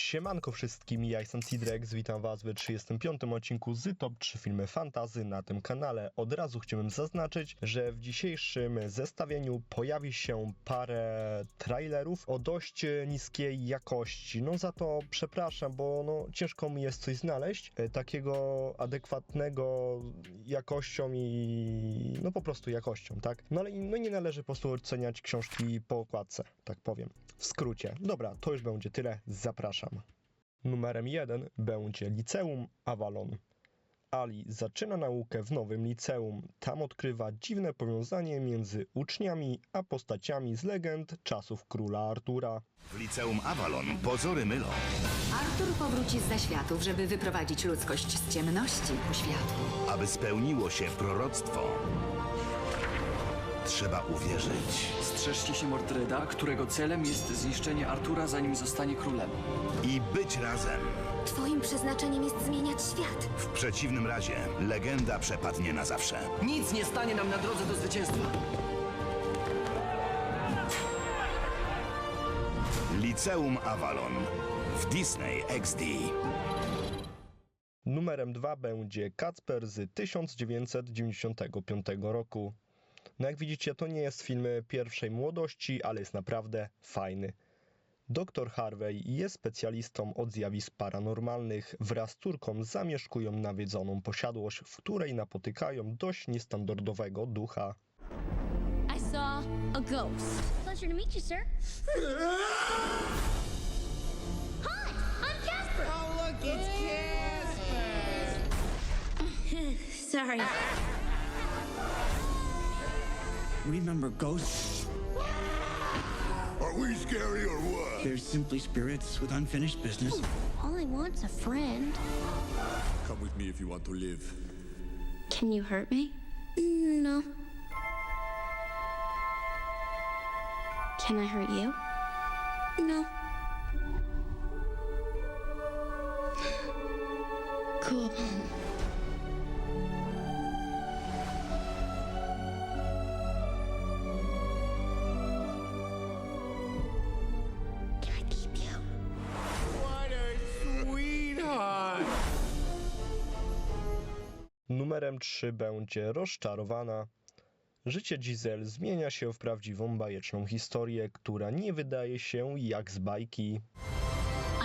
Siemanko wszystkim, ja jestem Tidrex, witam was w 35. odcinku z Top 3 filmy fantazy na tym kanale. Od razu chciałbym zaznaczyć, że w dzisiejszym zestawieniu pojawi się parę trailerów o dość niskiej jakości. No za to przepraszam, bo no, ciężko mi jest coś znaleźć e, takiego adekwatnego jakością i no po prostu jakością, tak? No ale no, nie należy po prostu oceniać książki po okładce, tak powiem. W skrócie. Dobra, to już będzie tyle, zapraszam. Numerem 1 będzie Liceum Avalon. Ali zaczyna naukę w nowym liceum. Tam odkrywa dziwne powiązanie między uczniami a postaciami z legend czasów króla Artura. W liceum Avalon pozory mylą. Artur powróci z zaświatów, żeby wyprowadzić ludzkość z ciemności ku światłu. Aby spełniło się proroctwo, trzeba uwierzyć Strzeżcie się Mordreda, którego celem jest zniszczenie Artura, zanim zostanie królem. i być razem. Twoim przeznaczeniem jest zmieniać świat. W przeciwnym razie legenda przepadnie na zawsze. Nic nie stanie nam na drodze do zwycięstwa. Liceum Avalon w Disney XD. Numerem 2 będzie Kacper z 1995 roku. No jak widzicie, to nie jest film pierwszej młodości, ale jest naprawdę fajny. Dr Harvey jest specjalistą od zjawisk paranormalnych. Wraz z córką zamieszkują nawiedzoną posiadłość, w której napotykają dość niestandardowego ducha. I saw a ghost. Pleasure to meet you, sir. Hi, I'm Casper. Oh, look, it's Casper. Sorry. Remember ghosts? Are we scary or what? They're simply spirits with unfinished business. Oh, All I want's is a friend. Come with me if you want to live. Can you hurt me? Mm, no. Can I hurt you? No. Cool. Numerem 3 będzie Rozczarowana. Życie Giselle zmienia się w prawdziwą bajeczną historię, która nie wydaje się jak z bajki.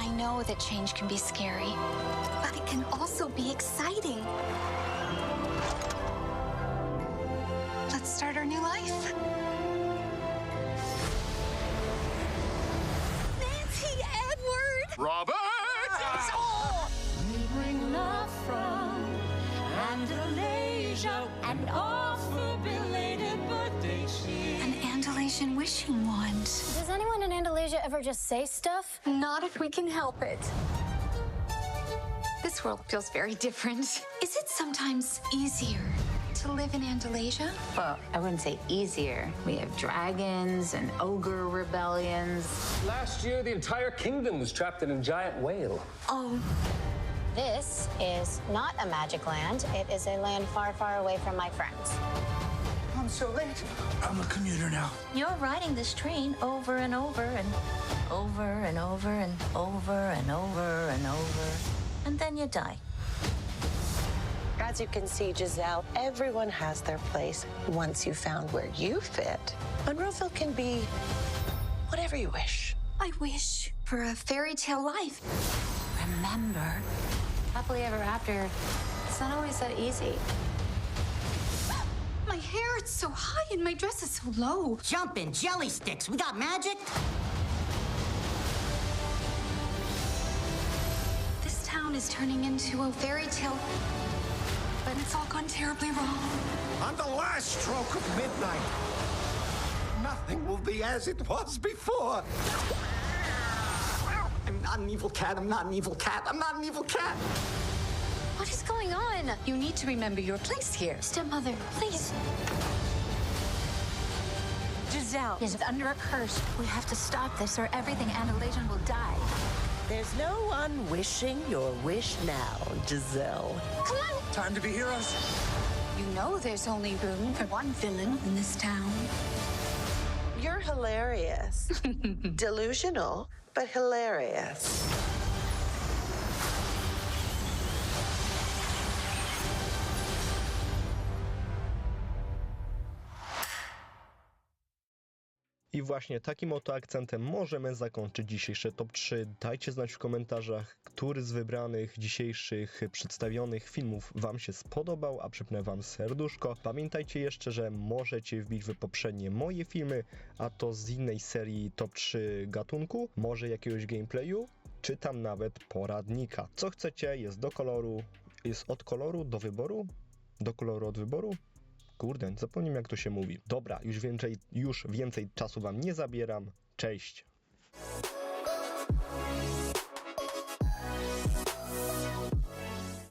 I know that change can be scary, but it can also be exciting. Let's start our new life. Nancy Edward! Robert! Andalasia and offer belated birthday cheer. An Andalasian wishing wand. Does anyone in Andalusia ever just say stuff? Not if we can help it. This world feels very different. Is it sometimes easier to live in Andalusia? Well, I wouldn't say easier. We have dragons and ogre rebellions. Last year, the entire kingdom was trapped in a giant whale. Oh, This is not a magic land. It is a land far, far away from my friends. I'm so late. I'm a commuter now. You're riding this train over and over and over and over and over and over and over. And then you die. As you can see, Giselle, everyone has their place once you've found where you fit. Monroeville can be whatever you wish. I wish for a fairy tale life. Remember, happily ever after, it's not always that easy. My hair, it's so high and my dress is so low. Jumping jelly sticks. We got magic? This town is turning into a fairy tale, but it's all gone terribly wrong. On the last stroke of midnight, nothing will be as it was before. I'm not an evil cat. I'm not an evil cat. I'm not an evil cat. What is going on? You need to remember your place here. Stepmother, please. Giselle. Is under a curse. We have to stop this or everything Andalasian will die. There's no one wishing your wish now, Giselle. Come on. Time to be heroes. You know there's only room for one villain in this town. You're hilarious. Delusional, but hilarious. I właśnie takim oto akcentem możemy zakończyć dzisiejsze top 3. Dajcie znać w komentarzach, który z wybranych dzisiejszych przedstawionych filmów Wam się spodobał, a przypnę Wam serduszko. Pamiętajcie jeszcze, że możecie wbić w poprzednie moje filmy, a to z innej serii top 3 gatunku, może jakiegoś gameplayu, czy tam nawet poradnika. Co chcecie, jest do koloru, jest od koloru do wyboru, do koloru od wyboru. Kurde, zapomniałem jak to się mówi. Dobra, już więcej, już więcej czasu wam nie zabieram. Cześć.